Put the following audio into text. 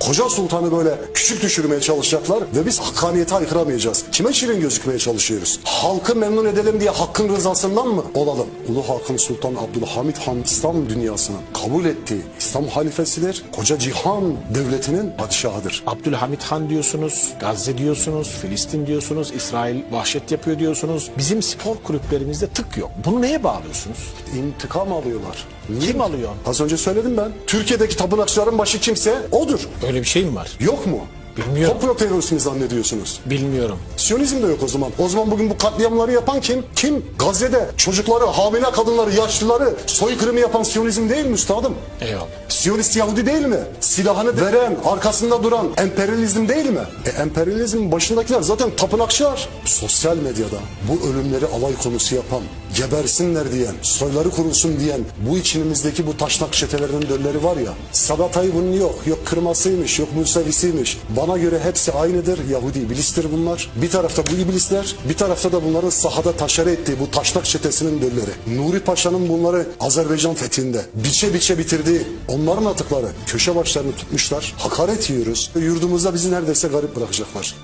Koca sultanı böyle küçük düşürmeye çalışacaklar ve biz hakkaniyete aykıramayacağız. Kime şirin gözükmeye çalışıyoruz? Halkı memnun edelim diye hakkın rızasından mı olalım? Ulu Hakan Sultan Abdülhamit Han İslam dünyasının kabul ettiği İslam halifesidir. Koca cihan devletinin padişahıdır. Abdülhamit Han diyorsunuz, Gazze diyorsunuz, Filistin diyorsunuz, İsrail vahşet yapıyor diyorsunuz. Bizim spor kulüplerimizde tık yok. Bunu neye bağlıyorsunuz? İntikam alıyorlar. Kim alıyor? Az önce söyledim ben. Türkiye'deki tapınakçıların başı kimse odur. Öyle bir şey mi var? Yok mu? Bilmiyorum. Komplo terörist mi zannediyorsunuz? Bilmiyorum. Siyonizm de yok o zaman. O zaman bugün bu katliamları yapan kim? Kim? Gazze'de çocukları, hamile kadınları, yaşlıları soykırımı yapan Siyonizm değil mi üstadım? Eyvallah. Siyonist Yahudi değil mi? Silahını veren, arkasında duran emperyalizm değil mi? E emperyalizmin başındakiler zaten tapınakçılar. Sosyal medyada bu ölümleri alay konusu yapan, gebersinler diyen, soyları kurulsun diyen bu içimizdeki bu taşnak çetelerinin dölleri var ya. Sadat Aybun'un yok, yok kırmasıymış, yok Musevisiymiş. Bana göre hepsi aynıdır. Yahudi iblistir bunlar. Bir tarafta bu iblisler, bir tarafta da bunların sahada taşere ettiği bu taşnak çetesinin dölleri. Nuri Paşa'nın bunları Azerbaycan fethinde biçe biçe bitirdiği atıkları köşe başlarını tutmuşlar. Hakaret yiyoruz. Yurdumuzda bizi neredeyse garip bırakacaklar.